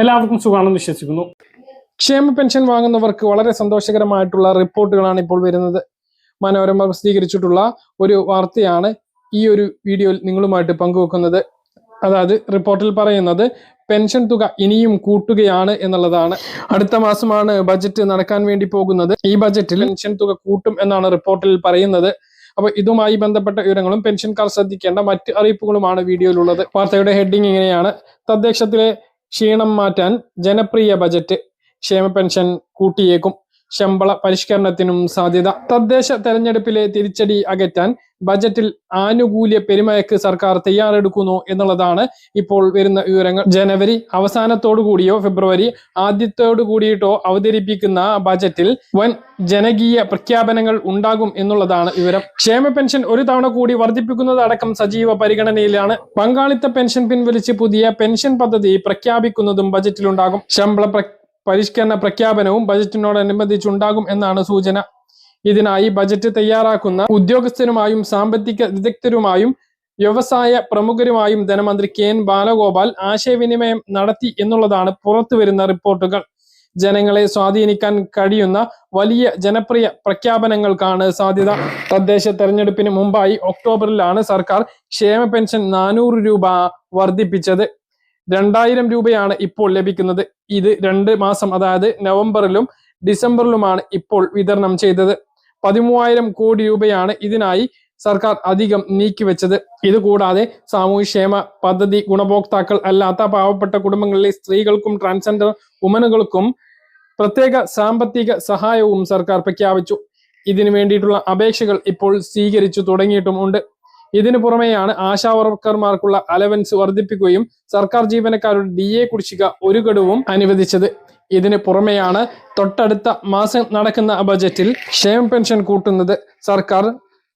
എല്ലാവർക്കും സുഖമാണെന്ന് വിശ്വസിക്കുന്നു. ക്ഷേമ പെൻഷൻ വാങ്ങുന്നവർക്ക് വളരെ സന്തോഷകരമായിട്ടുള്ള റിപ്പോർട്ടുകളാണ് ഇപ്പോൾ വരുന്നത്. മനോരമ പ്രസിദ്ധീകരിച്ചിട്ടുള്ള ഒരു വാർത്തയാണ് ഈ ഒരു വീഡിയോയിൽ നിങ്ങളുമായിട്ട് പങ്കുവെക്കുന്നത്. അതായത് റിപ്പോർട്ടിൽ പറയുന്നത് പെൻഷൻ തുക ഇനിയും കൂട്ടുകയാണ് എന്നുള്ളതാണ്. അടുത്ത മാസമാണ് ബജറ്റ് നടക്കാൻ വേണ്ടി പോകുന്നത്. ഈ ബജറ്റിൽ പെൻഷൻ തുക കൂട്ടും എന്നാണ് റിപ്പോർട്ടിൽ പറയുന്നത്. അപ്പൊ ഇതുമായി ബന്ധപ്പെട്ട വിവരങ്ങളും പെൻഷൻകാർ ശ്രദ്ധിക്കേണ്ട മറ്റ് അറിയിപ്പുകളുമാണ് വീഡിയോയിലുള്ളത്. വാർത്തയുടെ ഹെഡിങ് ഇങ്ങനെയാണ്. തദ്ദേശത്തിലെ ക്ഷീണം മാറ്റാൻ ജനപ്രിയ ബജറ്റ്. ക്ഷേമ പെൻഷൻ കൂട്ടിയേക്കും. ശമ്പള പരിഷ്കരണത്തിനും സാധ്യത. തദ്ദേശ തെരഞ്ഞെടുപ്പിലെ തിരിച്ചടി അകറ്റാൻ ബജറ്റിൽ ആനുകൂല്യ പെരുമയക്ക് സർക്കാർ തയ്യാറെടുക്കുന്നു എന്നുള്ളതാണ് ഇപ്പോൾ വരുന്ന വിവരങ്ങൾ. ജനുവരി അവസാനത്തോടു കൂടിയോ ഫെബ്രുവരി ആദ്യത്തോടു കൂടിയിട്ടോ അവതരിപ്പിക്കുന്ന ബജറ്റിൽ വൻ ജനകീയ പ്രഖ്യാപനങ്ങൾ ഉണ്ടാകും എന്നുള്ളതാണ് വിവരം. ക്ഷേമ പെൻഷൻ ഒരു തവണ കൂടി വർദ്ധിപ്പിക്കുന്നതടക്കം സജീവ പരിഗണനയിലാണ്. പങ്കാളിത്ത പെൻഷൻ പിൻവലിച്ച് പുതിയ പെൻഷൻ പദ്ധതി പ്രഖ്യാപിക്കുന്നതും ബജറ്റിലുണ്ടാകും. ശമ്പള പ്ര- പരിഷ്കരണ പ്രഖ്യാപനവും ബജറ്റിനോടനുബന്ധിച്ചുണ്ടാകും എന്നാണ് സൂചന. ഇതിനായി ബജറ്റ് തയ്യാറാക്കുന്ന ഉദ്യോഗസ്ഥരുമായും സാമ്പത്തിക വിദഗ്ധരുമായും വ്യവസായ പ്രമുഖരുമായും ധനമന്ത്രി കെ എൻ ബാലഗോപാൽ ആശയവിനിമയം നടത്തി എന്നുള്ളതാണ് പുറത്തു വരുന്ന റിപ്പോർട്ടുകൾ. ജനങ്ങളെ സ്വാധീനിക്കാൻ കഴിയുന്ന വലിയ ജനപ്രിയ പ്രഖ്യാപനങ്ങൾക്കാണ് സാധ്യത. തദ്ദേശ തെരഞ്ഞെടുപ്പിന് മുമ്പായി ഒക്ടോബറിലാണ് സർക്കാർ ക്ഷേമ പെൻഷൻ നാനൂറ് രൂപ വർദ്ധിപ്പിച്ചത്. രണ്ടായിരം രൂപയാണ് ഇപ്പോൾ ലഭിക്കുന്നത്. ഇത് രണ്ട് മാസം അതായത് നവംബറിലും ഡിസംബറിലുമാണ് ഇപ്പോൾ വിതരണം ചെയ്തത്. പതിമൂവായിരം കോടി രൂപയാണ് ഇതിനായി സർക്കാർ അധികം നീക്കിവെച്ചത്. ഇത് കൂടാതെ സാമൂഹ്യക്ഷേമ പദ്ധതി ഗുണഭോക്താക്കൾ അല്ലാത്ത പാവപ്പെട്ട കുടുംബങ്ങളിലെ സ്ത്രീകൾക്കും ട്രാൻസ്ജെൻഡർ വുമനുകൾക്കും പ്രത്യേക സാമ്പത്തിക സഹായവും സർക്കാർ പ്രഖ്യാപിച്ചു. ഇതിനു വേണ്ടിയിട്ടുള്ള അപേക്ഷകൾ ഇപ്പോൾ സ്വീകരിച്ചു തുടങ്ങിയിട്ടുമുണ്ട് ഇതിനു പുറമെയാണ് ആശാ വർക്കർമാർക്കുള്ള അലവൻസ് വർദ്ധിപ്പിക്കുകയും സർക്കാർ ജീവനക്കാരുടെ ഡി എ കുടിശ്ശിക ഒരു ഗഡുവും അനുവദിച്ചത്. ഇതിന് പുറമെയാണ് തൊട്ടടുത്ത മാസം നടക്കുന്ന ബജറ്റിൽ ക്ഷേമ പെൻഷൻ കൂട്ടുന്നത് സർക്കാർ.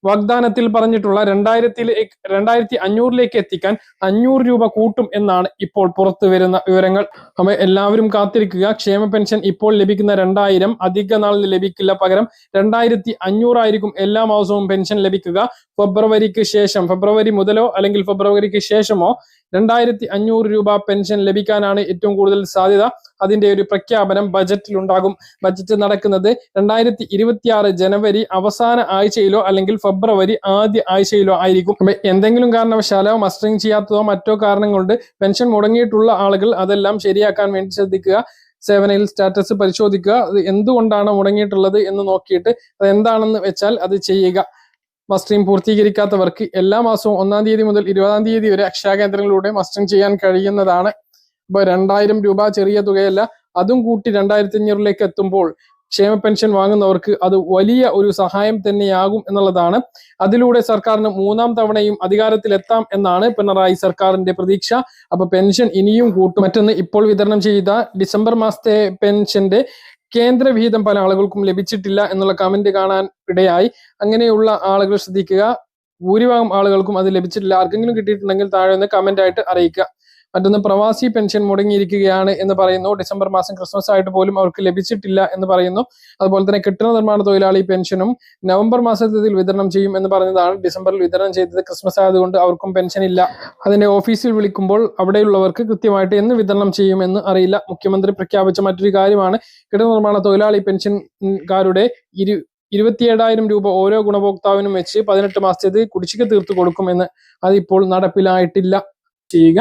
വാഗ്ദാനത്തിൽ പറഞ്ഞിട്ടുള്ള രണ്ടായിരത്തിലേക്ക് രണ്ടായിരത്തി അഞ്ഞൂറിലേക്ക് എത്തിക്കാൻ അഞ്ഞൂറ് രൂപ കൂട്ടും എന്നാണ് ഇപ്പോൾ പുറത്തു വരുന്ന വിവരങ്ങൾ. അപ്പൊ എല്ലാവരും കാത്തിരിക്കുക. ക്ഷേമ പെൻഷൻ ഇപ്പോൾ ലഭിക്കുന്ന രണ്ടായിരം അധിക നാളിൽ ലഭിക്കില്ല പകരം രണ്ടായിരത്തി അഞ്ഞൂറായിരിക്കും എല്ലാ മാസവും പെൻഷൻ ലഭിക്കുക. ഫെബ്രുവരിക്ക് ശേഷം ഫെബ്രുവരി മുതലോ അല്ലെങ്കിൽ ഫെബ്രുവരിക്ക് ശേഷമോ രണ്ടായിരത്തി അഞ്ഞൂറ് രൂപ പെൻഷൻ ലഭിക്കാനാണ് ഏറ്റവും കൂടുതൽ സാധ്യത. അതിന്റെ ഒരു പ്രഖ്യാപനം ബജറ്റിൽ ഉണ്ടാകും ബജറ്റ് നടക്കുന്നത് രണ്ടായിരത്തി ഇരുപത്തിയാറ് ജനുവരി അവസാന ആഴ്ചയിലോ അല്ലെങ്കിൽ ഫെബ്രുവരി ആദ്യ ആഴ്ചയിലോ ആയിരിക്കും. എന്തെങ്കിലും കാരണവശാലോ മസ്റ്ററിംഗ് ചെയ്യാത്തതോ മറ്റോ കാരണം കൊണ്ട് പെൻഷൻ മുടങ്ങിയിട്ടുള്ള ആളുകൾ അതെല്ലാം ശരിയാക്കാൻ വേണ്ടി ശ്രദ്ധിക്കുക. സേവനയിൽ സ്റ്റാറ്റസ് പരിശോധിക്കുക. അത് എന്തുകൊണ്ടാണ് മുടങ്ങിയിട്ടുള്ളത് എന്ന് നോക്കിയിട്ട് അത് എന്താണെന്ന് വെച്ചാൽ അത് ചെയ്യുക. മസ്റ്ററിംഗ് പൂർത്തീകരിക്കാത്തവർക്ക് എല്ലാ മാസവും ഒന്നാം തീയതി മുതൽ ഇരുപതാം തീയതി വരെ അക്ഷയ കേന്ദ്രങ്ങളിലൂടെ മസ്റ്ററിംഗ് ചെയ്യാൻ കഴിയുന്നതാണ്. ഇപ്പൊ രണ്ടായിരം രൂപ ചെറിയ തുകയല്ല അതും കൂട്ടി രണ്ടായിരത്തി അഞ്ഞൂറിലേക്ക് എത്തുമ്പോൾ ക്ഷേമ പെൻഷൻ വാങ്ങുന്നവർക്ക് അത് വലിയ ഒരു സഹായം തന്നെയാകും എന്നുള്ളതാണ്. അതിലൂടെ സർക്കാരിന് മൂന്നാം തവണയും അധികാരത്തിലെത്താം എന്നാണ് പിണറായി സർക്കാരിന്റെ പ്രതീക്ഷ. അപ്പൊ പെൻഷൻ ഇനിയും കൂട്ടും. മറ്റൊന്ന് ഇപ്പോൾ വിതരണം ചെയ്ത ഡിസംബർ മാസത്തെ പെൻഷന്റെ കേന്ദ്ര വിഹിതം പല ആളുകൾക്കും ലഭിച്ചിട്ടില്ല എന്നുള്ള കമന്റ് കാണാൻ ഇടയായി. അങ്ങനെയുള്ള ആളുകൾ ശ്രദ്ധിക്കുക. ഭൂരിഭാഗം ആളുകൾക്കും അത് ലഭിച്ചിട്ടില്ല. ആർക്കെങ്കിലും കിട്ടിയിട്ടുണ്ടെങ്കിൽ താഴെ ഒന്ന് കമന്റ് ആയിട്ട് അറിയിക്കുക. മറ്റൊന്ന് പ്രവാസി പെൻഷൻ മുടങ്ങിയിരിക്കുകയാണ് എന്ന് പറയുന്നു. ഡിസംബർ മാസം ക്രിസ്മസ് ആയിട്ട് പോലും അവർക്ക് ലഭിച്ചിട്ടില്ല എന്ന് പറയുന്നു. അതുപോലെ തന്നെ കെട്ടിട നിർമ്മാണ തൊഴിലാളി പെൻഷനും നവംബർ മാസത്തിൽ വിതരണം ചെയ്യും എന്ന് പറഞ്ഞതാണ്. ഡിസംബറിൽ വിതരണം ചെയ്തത് ക്രിസ്മസ് ആയതുകൊണ്ട് അവർക്കും പെൻഷൻ ഇല്ല അതിന്റെ ഓഫീസിൽ വിളിക്കുമ്പോൾ അവിടെയുള്ളവർക്ക് കൃത്യമായിട്ട് എന്ന് വിതരണം ചെയ്യുമെന്ന് അറിയില്ല. മുഖ്യമന്ത്രി പ്രഖ്യാപിച്ച മറ്റൊരു കാര്യമാണ്. കെട്ടിട നിർമ്മാണ തൊഴിലാളി പെൻഷൻകാരുടെ ഇരു ഇരുപത്തിയേഴായിരം രൂപ ഓരോ ഗുണഭോക്താവിനും വെച്ച് പതിനെട്ട് മാസത്തേത് കുടിശ്ശിക തീർത്തു കൊടുക്കുമെന്ന് അതിപ്പോൾ നടപ്പിലായിട്ടില്ല. ചെയ്യുക.